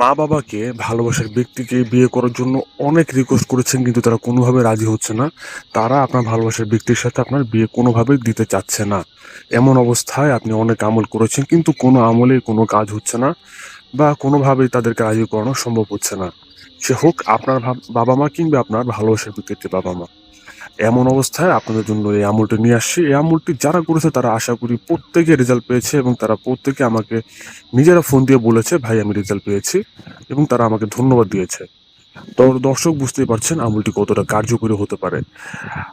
মা বাবাকে ভালোবাসার ব্যক্তিকে বিয়ে করার জন্য অনেক রিকোয়েস্ট করেছেন, কিন্তু তারা কোনোভাবে রাজি হচ্ছে না। তারা আপনার ভালোবাসার ব্যক্তির সাথে আপনার বিয়ে কোনোভাবেই দিতে চাচ্ছে না। এমন অবস্থায় আপনি অনেক আমল করেছেন, কিন্তু কোনো আমলে কোনো কাজ হচ্ছে না বা কোনোভাবেই তাদেরকে রাজি করানো সম্ভব হচ্ছে না। সে হোক আপনার বাবা মা কিংবা আপনার ভালোবাসার ব্যক্তির বাবা মা। এমন অবস্থায় আপনাদের জন্য এই আমলটি নিয়ে আসছি। এই আমলটি যারা করেছে তারা আশা করি প্রত্যেকে রেজাল্ট পেয়েছে এবং তারা প্রত্যেকে আমাকে নিজেরা ফোন দিয়ে বলেছে, ভাই, আমি রেজাল্ট পেয়েছি। এবং তারা আমাকে ধন্যবাদ দিয়েছে। তো দর্শক বুঝতেই পারছেন আমলটি কতটা কার্যকরী হতে পারে।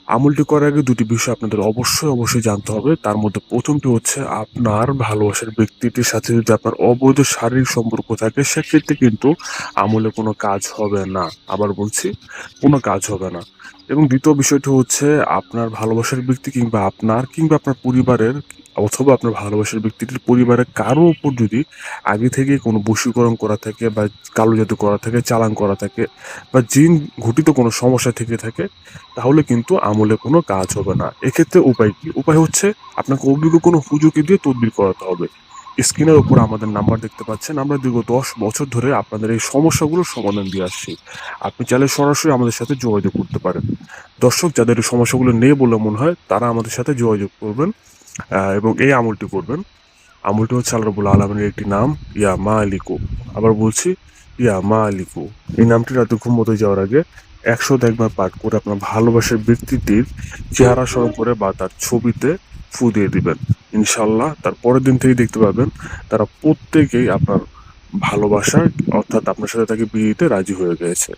আমলটি করার আগে দুটি বিষয় আপনাদের অবশ্যই অবশ্যই জানতে হবে। তার মধ্যে প্রথমটি হচ্ছে আপনার ভালোবাসার ব্যক্তিটির সাথে যদি আপনার অবৈধ শারীরিক সম্পর্ক থাকে, সেক্ষেত্রে কিন্তু আমলে কোনো কাজ হবে না। আবার বলছি, কোনো কাজ হবে না। এবং দ্বিতীয় বিষয়টি হচ্ছে আপনার ভালোবাসার ব্যক্তি কিংবা আপনার কিংবা আপনার পরিবারের অথবা আপনার ভালোবাসার ব্যক্তিটির পরিবারের কারও উপর যদি আগে থেকে কোনো বশীকরণ করা থাকে বা কালো জাদু করা থাকে, চালান করা থাকে বা জিন ঘটিত কোনো সমস্যা থেকে থাকে, তাহলে কিন্তু আমলে কোনো কাজ হবে না। এক্ষেত্রে উপায় কি? উপায় হচ্ছে আপনাকে অভিজ্ঞ কোনো হুজুকে দিয়ে তদবির করাতে হবে। স্ক্রিনের উপর আমাদের নাম্বার দেখতে পাচ্ছেন। আমরা দীর্ঘ দশ বছর ধরে আপনাদের এই সমস্যাগুলোর সমাধান দিয়ে আসছি। আপনি চাইলে সরাসরি আমাদের সাথে যোগাযোগ করতে পারেন। দর্শক, যাদের এই সমস্যাগুলো নেই বলে মনে হয়, তারা আমাদের সাথে যোগাযোগ করবেন এবং এই আমলটি করবেন। আমলটি হচ্ছে আল্লাহ আলমের একটি নাম, ইয়া মা আলিকু আবার বলছি, ইয়া মা আলিকু এই নামটি রাতে ঘুমোতে যাওয়ার আগে একশো একবার পাঠ করে আপনার ভালোবাসার ব্যক্তিটির চেহারা স্মরণ করে বা তার ছবিতে ফু দিয়ে দিবেন, ইনশাল্লাহ। তার পরের দিন থেকেই দেখতে পাবেন তারা প্রত্যেকেই আপনার ভালোবাসার অর্থাৎ আপনার সাথে তাকে বিয়ে দিতে রাজি হয়ে গেছে।